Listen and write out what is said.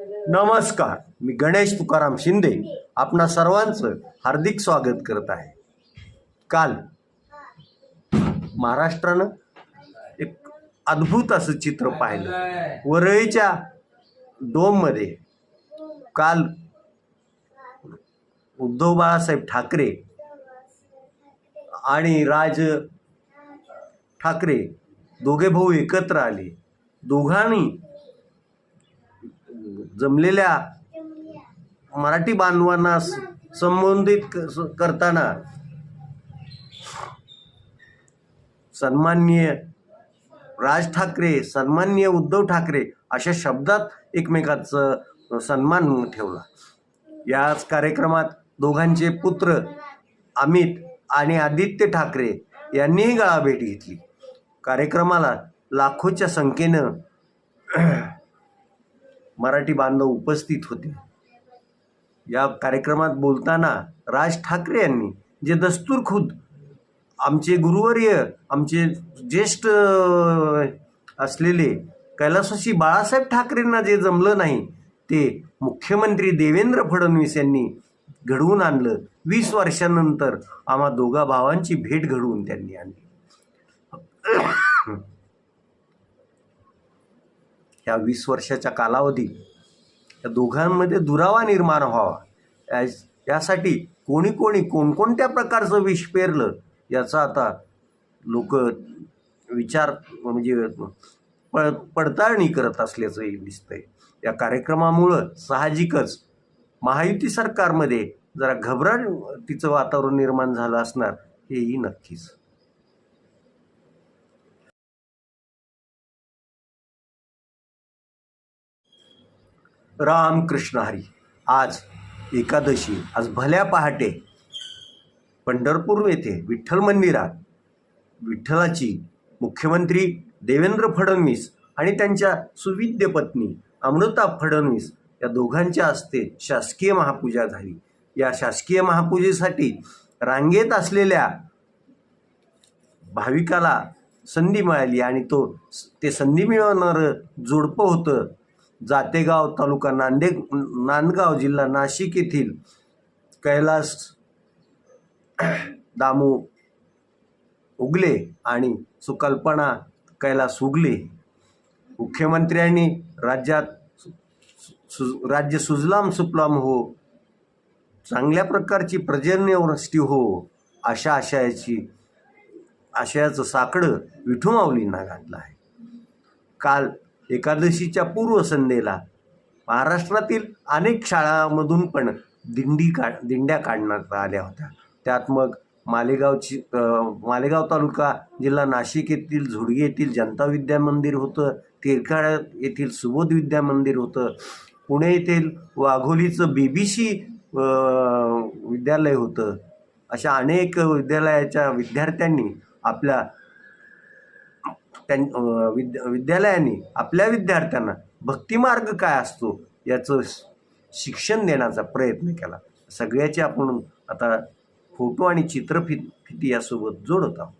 नमस्कार मी गणेश तुकाराम शिंदे आपणा सर्वांचं हार्दिक स्वागत करत आहे. काल महाराष्ट्रानं एक अद्भुत असं चित्र पाहिलं. वरळीच्या डोममध्ये काल उद्धव बाळासाहेब ठाकरे आणि राज ठाकरे दोघे भाऊ एकत्र आले. दोघांनी जमलेल्या मराठी बांधवांना संबोधित क- स- करताना सन्माननीय राज ठाकरे सन्माननीय उद्धव ठाकरे अशा शब्दात एकमेकाचं सन्मान ठेवला. याच कार्यक्रमात दोघांचे पुत्र अमित आणि आदित्य ठाकरे यांनीही गळाभेट घेतली. कार्यक्रमाला लाखोच्या संख्येनं मराठी बांधव उपस्थित होते. या कार्यक्रमात बोलताना राज ठाकरे यांनी जे दस्तूर खुद आमचे गुरुवर्य आमचे ज्येष्ठ असलेले कैलासवासी बाळासाहेब ठाकरेंना जे जमलं नाही ते मुख्यमंत्री देवेंद्र फडणवीस यांनी घडवून आणलं. वीस वर्षानंतर आम्हा दोघा भावांची भेट घडवून त्यांनी आणली. ह्या वीस वर्षाच्या कालावधीत या दोघांमध्ये दुरावा निर्माण व्हावा. यासाठी कोणी कोणी कोणकोणत्या प्रकारचं विष पेरलं याचा आता लोक विचार म्हणजे पड पडताळणी करत असल्याचंही दिसतंय. या कार्यक्रमामुळं साहजिकच महायुती सरकारमध्ये जरा घबराट तिचं वातावरण निर्माण झालं असणार हेही नक्कीच. राम कृष्ण हरी. आज एकादशी आज भल्या पहाटे पंढरपूर येथे विठ्ठल मंदिरात विठ्ठलाची मुख्यमंत्री देवेंद्र फडणवीस आणि त्यांच्या सुविद्य पत्नी अमृता फडणवीस या दोघांच्या हस्ते शासकीय महापूजा झाली. या शासकीय महापूजेसाठी रांगेत असलेल्या भाविकाला संधी मिळाली आणि तो ते संधी मिळवणारं जोडपं होतं जातेगाव तालुका नांदे नांदगाव जिल्हा नाशिक येथील कैलास दामू उगले आणि सुकल्पना कैलास उगले मुख्यमंत्र्यांनी राज्यात सु- राज्य सुजलाम सुफलाम हो चांगल्या प्रकारची पर्जन्यवृष्टी हो अशा आशयाची आशयाचं साकडं विठुमावलींना घातलं आहे. काल एकादशीच्या पूर्वसंध्येला महाराष्ट्रातील अनेक शाळांमधून पण दिंडी का दिंड्या काढण्यात आल्या होत्या. त्यात मग मालेगावची मालेगाव तालुका जिल्हा नाशिक येथील झुडगे येथील जनता विद्या मंदिर होतं तिरकाळ येथील सुबोध विद्या मंदिर होतं पुणे येथील वाघोलीचं बीबीसी विद्यालय होतं. अशा अनेक विद्यालयाच्या विद्यार्थ्यांनी आपल्या त्यां विद्या विद्यालयाने आपल्या विद्यार्थ्यांना भक्तिमार्ग काय असतो याचं शिक्षण देण्याचा प्रयत्न केला. सगळ्याचे आपण आता फोटो आणि चित्रफित फिती यासोबत जोडत आहोत.